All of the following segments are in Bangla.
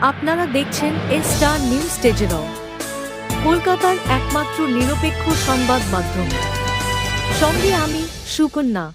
আপনারা দেখছেন এ স্টার নিউজ টেজেরও কলকাতার একমাত্র নিরপেক্ষ সংবাদ মাধ্যম। সঙ্গে আমি, সুকন্যা।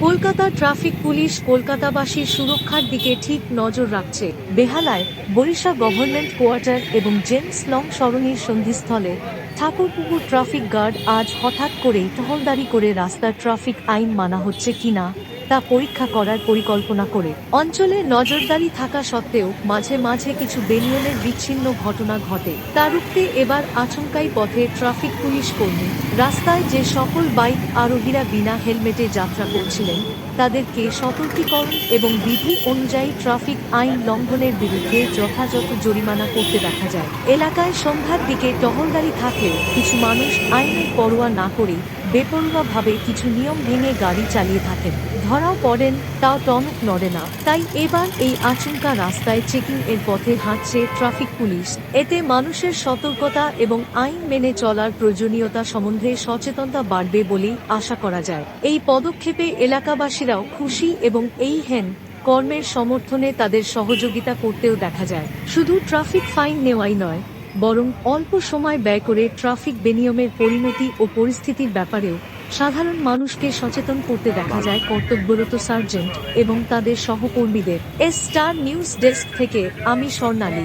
কলকাতা ট্রাফিক পুলিশ কলকাতাবাসীর সুরক্ষার দিকে ঠিক নজর রাখছে। বেহালায় বরিশা গভর্নমেন্ট কোয়ার্টার এবং জেমস লং সরণির সন্ধিস্থলে ঠাকুরপুকুর ট্রাফিক গার্ড আজ হঠাৎ করেই টহলদারি করে রাস্তার ট্রাফিক আইন মানা হচ্ছে কিনা তা পরীক্ষা করার পরিকল্পনা করে। অঞ্চলে নজরদারি থাকা সত্ত্বেও মাঝে মাঝে কিছু বেনিয়নের বিচ্ছিন্ন ঘটনা ঘটে। তা রুখতে এবার আচমকাই পথে ট্রাফিক পুলিশ কর্মী। রাস্তায় যে সকল বাইক আরোহীরা বিনা হেলমেটে যাত্রা করছিলেন তাদেরকে সতর্কীকরণ এবং বিধি অনুযায়ী ট্রাফিক আইন লঙ্ঘনের বিরুদ্ধে যথাযথ জরিমানা করতে দেখা যায়। এলাকায় সন্ধ্যার দিকে টহলদারি থাকলেও কিছু মানুষ আইনের পরোয়া না করে বেপরোয়াভাবে কিছু নিয়ম ভেঙে গাড়ি চালিয়ে থাকেন। ধরাও পড়েন তাও টনক নড়ে না। তাই এবার এই আচমকা রাস্তায় চেকিং এর পথে হাঁটছে ট্রাফিক পুলিশ। এতে মানুষের সতর্কতা এবং আইন মেনে চলার প্রয়োজনীয়তা সম্বন্ধে সচেতনতা বাড়বে বলেই আশা করা যায়। এই পদক্ষেপে এলাকাবাসীরাও খুশি এবং এই হেন কর্মের সমর্থনে তাদের সহযোগিতা করতেও দেখা যায়। শুধু ট্রাফিক ফাইন নেওয়াই নয়, বরং অল্প সময় ব্যয় করে ট্রাফিক বেনিয়মের পরিণতি ও পরিস্থিতির ব্যাপারেও সাধারণ মানুষকে সচেতন করতে দেখা যায় কর্তব্যরত সার্জেন্ট এবং তাদের সহকর্মীদের। এস স্টার নিউজ ডেস্ক থেকে আমি স্বর্ণালী।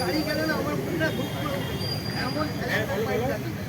গাড়ি গেলে না আমার পুরো এমন একটা।